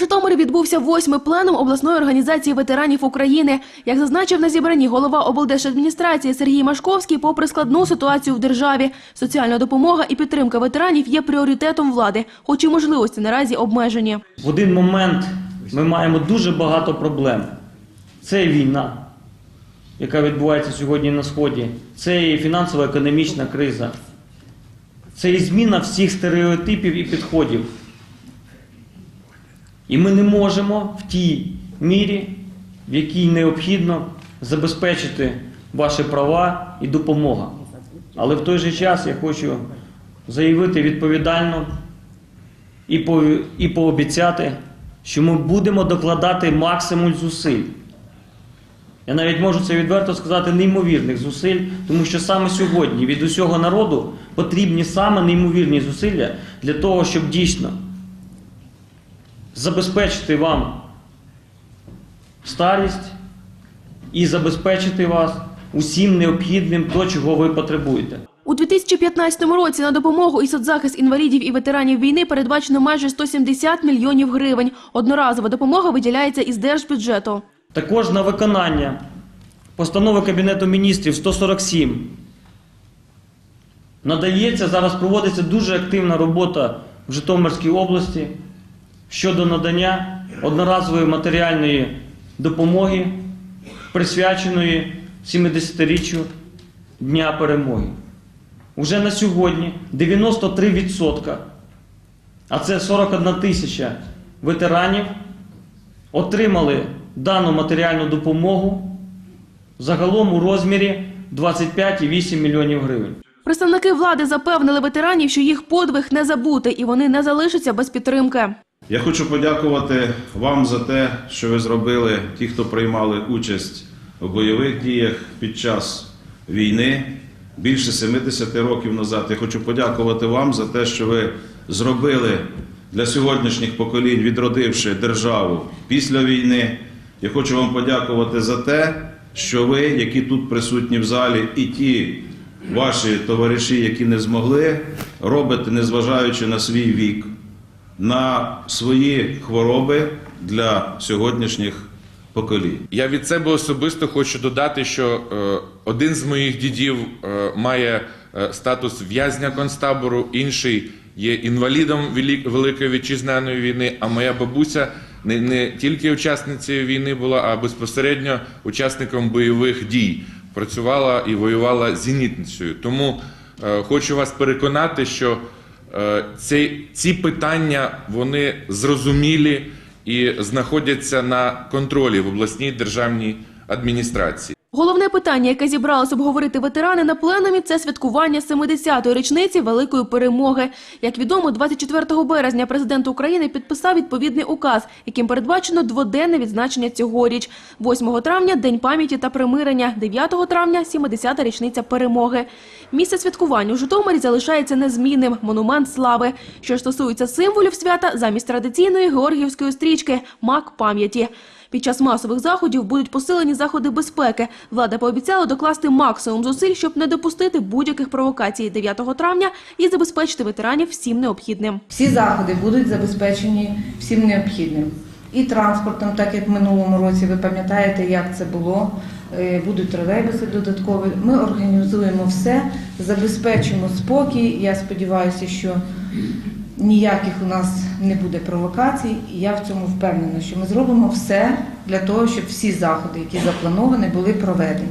Житомирі відбувся восьмий пленум обласної організації ветеранів України. Як зазначив на зібранні голова облдержадміністрації Сергій Машковський, попри складну ситуацію в державі, соціальна допомога і підтримка ветеранів є пріоритетом влади, хоч і можливості наразі обмежені. В один момент ми маємо дуже багато проблем. Це війна, яка відбувається сьогодні на Сході, це і фінансово-економічна криза, це і зміна всіх стереотипів і підходів. І ми не можемо в тій мірі, в якій необхідно забезпечити ваші права і допомога. Але в той же час я хочу заявити відповідально і, по, і пообіцяти, що ми будемо докладати максимум зусиль. Я навіть можу це відверто сказати, неймовірних зусиль, тому що саме сьогодні від усього народу потрібні саме неймовірні зусилля для того, щоб дійсно забезпечити вам старість і забезпечити вас усім необхідним, то, чого ви потребуєте. У 2015 році на допомогу і соцзахист інвалідів і ветеранів війни передбачено майже 170 мільйонів гривень. Одноразова допомога виділяється із держбюджету. Також на виконання постанови Кабінету міністрів 147 надається, зараз проводиться дуже активна робота в Житомирській області щодо надання одноразової матеріальної допомоги, присвяченої 70-річчю Дня перемоги. Уже на сьогодні 93%, а це 41 тисяча ветеранів, отримали дану матеріальну допомогу загалом у розмірі 25,8 мільйонів гривень. Представники влади запевнили ветеранів, що їх подвиг не забути і вони не залишаться без підтримки. Я хочу подякувати вам за те, що ви зробили, ті, хто приймали участь у бойових діях під час війни більше 70 років назад. Я хочу подякувати вам за те, що ви зробили для сьогоднішніх поколінь, відродивши державу після війни. Я хочу вам подякувати за те, що ви, які тут присутні в залі, і ті ваші товариші, які не змогли, робите, незважаючи на свій вік на свої хвороби для сьогоднішніх поколінь. Я від себе особисто хочу додати, що е, один з моїх дідів е, має е, статус в'язня концтабору, інший є інвалідом Велик- Великої вітчизняної війни. А моя бабуся не, не тільки учасницею війни була, а безпосередньо учасником бойових дій. Працювала і воювала зенітницею. Тому е, хочу вас переконати, що ці, ці питання вони зрозумілі і знаходяться на контролі в обласній державній адміністрації. Головне питання, яке зібралось обговорити ветерани на пленумі, це святкування 70-ї річниці Великої перемоги. Як відомо, 24 березня президент України підписав відповідний указ, яким передбачено дводенне відзначення цьогоріч. 8 травня – День пам'яті та примирення, 9 травня – 70-та річниця перемоги. Місце святкування у Житомирі залишається незмінним – монумент слави. Що стосується символів свята, замість традиційної георгіївської стрічки – мак пам'яті. Під час масових заходів будуть посилені заходи безпеки. Влада пообіцяла докласти максимум зусиль, щоб не допустити будь-яких провокацій 9 травня і забезпечити ветеранів всім необхідним. Всі заходи будуть забезпечені всім необхідним. І транспортом, так як в минулому році, ви пам'ятаєте, як це було. Е, Будуть тролейбуси додаткові. Ми організуємо все, забезпечимо спокій. Я сподіваюся, що ніяких у нас не буде провокацій. І я в цьому впевнена, що ми зробимо все для того, щоб всі заходи, які заплановані, були проведені.